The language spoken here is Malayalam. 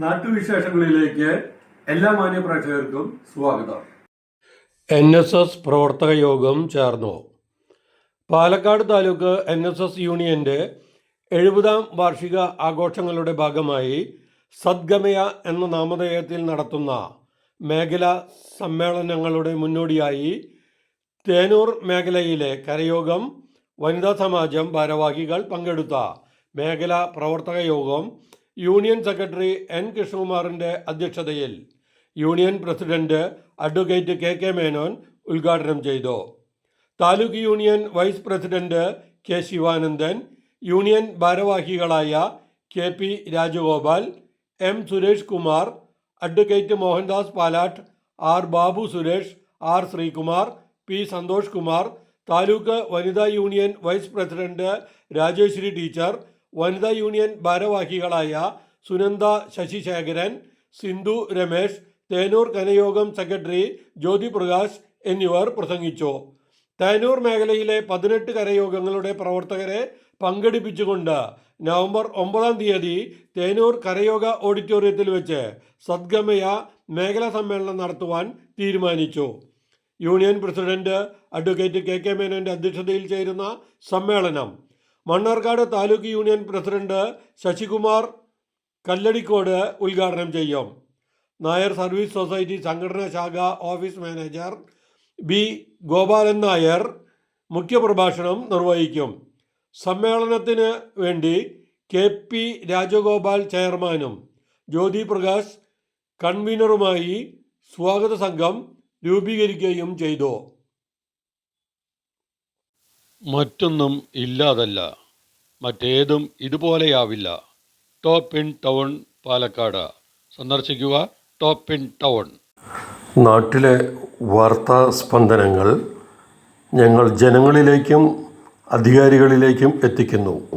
നാട്ടുവിശേഷങ്ങളിലേക്ക് എല്ലാ മാന്യ പ്രേക്ഷകർക്കും സ്വാഗതം. എൻ എസ് എസ് പ്രവർത്തക യോഗം ചേർന്നു. Palakkad taluk N S S യൂണിയന്റെ എഴുപതാം വാർഷിക ആഘോഷങ്ങളുടെ ഭാഗമായി സദ്ഗമയ എന്ന നാമധേയത്തിൽ നടത്തുന്ന മേഖലാ സമ്മേളനങ്ങളുടെ മുന്നോടിയായി തേനൂർ മേഖലയിലെ കരയോഗം വനിതാ സമാജം ഭാരവാഹികൾ പങ്കെടുത്ത മേഖലാ പ്രവർത്തക യോഗം യൂണിയൻ സെക്രട്ടറി എൻ കൃഷ്ണകുമാറിന്റെ അധ്യക്ഷതയിൽ union president advocate K K Menon ഉദ്ഘാടനം ചെയ്തു. Taluk union vice president K Sivanandan union ഭാരവാഹികളായ K P Rajagopal M Suresh Kumar advocate Mohandas Palatt R Babu Suresh R Sreekumar P Santhosh Kumar taluk വനിതാ union vice president Rajeshwari teacher വനിതാ യൂണിയൻ ഭാരവാഹികളായ സുനന്ദ ശശിശേഖരൻ സിന്ധു രമേശ് തേനൂർ കനയോഗം സെക്രട്ടറി ജ്യോതി പ്രകാശ് എന്നിവർ പ്രസംഗിച്ചു. തേനൂർ മേഖലയിലെ പതിനെട്ട് കരയോഗങ്ങളുടെ പ്രവർത്തകരെ പങ്കെടുപ്പിച്ചുകൊണ്ട് നവംബർ ഒമ്പതാം തീയതി തേനൂർ കരയോഗ ഓഡിറ്റോറിയത്തിൽ വെച്ച് സദ്ഗമയ മേഖലാ സമ്മേളനം നടത്തുവാൻ തീരുമാനിച്ചു. Union president advocate K K മേനോന്റെ അധ്യക്ഷതയിൽ ചേരുന്ന സമ്മേളനം മണ്ണാർക്കാട് താലൂക്ക് യൂണിയൻ പ്രസിഡന്റ് ശശികുമാർ കല്ലടിക്കോട് ഉദ്ഘാടനം ചെയ്യും. നായർ സർവീസ് സൊസൈറ്റി സംഘടനാ ശാഖ office manager B Gopalan Nair മുഖ്യപ്രഭാഷണം നിർവഹിക്കും. സമ്മേളനത്തിന് വേണ്ടി കെ പി രാജഗോപാൽ ചെയർമാനും ജ്യോതി പ്രകാശ് കൺവീനറുമായി സ്വാഗത സംഘം രൂപീകരിക്കുകയും ചെയ്തു. മറ്റൊന്നും ഇല്ലാതല്ല മറ്റേതും ഇതുപോലെയാവില്ല. Top in town Palakkad. സന്ദർശിക്കുക ടോപ്പ് ഇൻ ടൗൺ. നാട്ടിലെ വാർത്താ സ്പന്ദനങ്ങൾ ഞങ്ങൾ ജനങ്ങളിലേക്കും അധികാരികളിലേക്കും എത്തിക്കുന്നു.